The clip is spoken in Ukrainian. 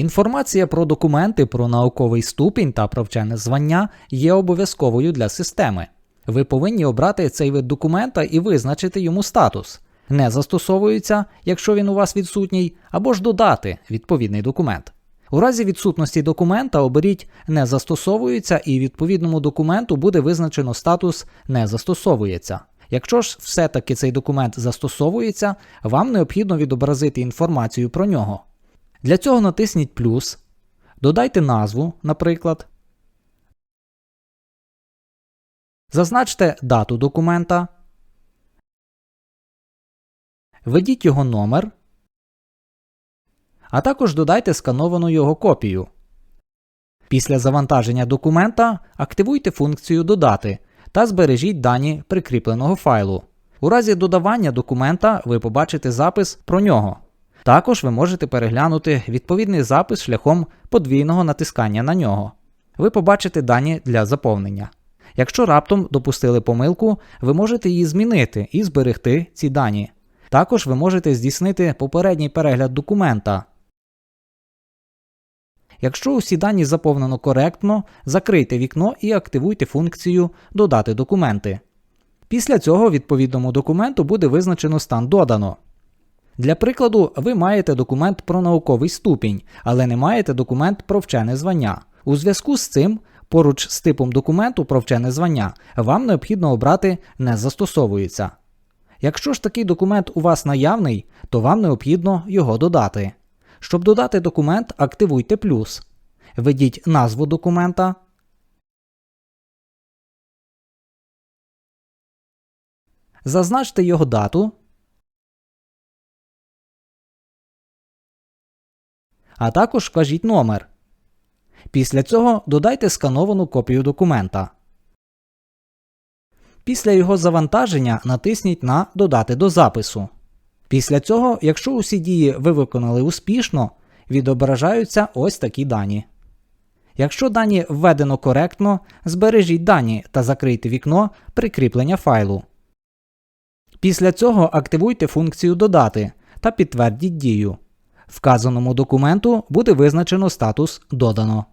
Інформація про документи про науковий ступінь та про вчене звання є обов'язковою для системи. Ви повинні обрати цей вид документа і визначити йому статус. Не застосовується, якщо він у вас відсутній, або ж додати відповідний документ. У разі відсутності документа оберіть не застосовується і відповідному документу буде визначено статус не застосовується. Якщо ж все-таки цей документ застосовується, вам необхідно відобразити інформацію про нього. Для цього натисніть плюс, додайте назву, наприклад. Зазначте дату документа. Введіть його номер, а також додайте скановану його копію. Після завантаження документа активуйте функцію Додати та збережіть дані прикріпленого файлу. У разі додавання документа ви побачите запис про нього. Також ви можете переглянути відповідний запис шляхом подвійного натискання на нього. Ви побачите дані для заповнення. Якщо раптом допустили помилку, ви можете її змінити і зберегти ці дані. Також ви можете здійснити попередній перегляд документа. Якщо усі дані заповнено коректно, закрийте вікно і активуйте функцію Додати документи. Після цього відповідному документу буде визначено стан додано. Для прикладу, ви маєте документ про науковий ступінь, але не маєте документ про вчене звання. У зв'язку з цим, поруч з типом документу про вчене звання, вам необхідно обрати не застосовується. Якщо ж такий документ у вас наявний, то вам необхідно його додати. Щоб додати документ, активуйте плюс. Введіть назву документа. Зазначте його дату. А також вкажіть номер. Після цього додайте скановану копію документа. Після його завантаження натисніть на Додати до запису. Після цього, якщо усі дії ви виконали успішно, відображаються ось такі дані. Якщо дані введено коректно, збережіть дані та закрийте вікно прикріплення файлу. Після цього активуйте функцію Додати та підтвердіть дію. Вказаному документу буде визначено статус Додано.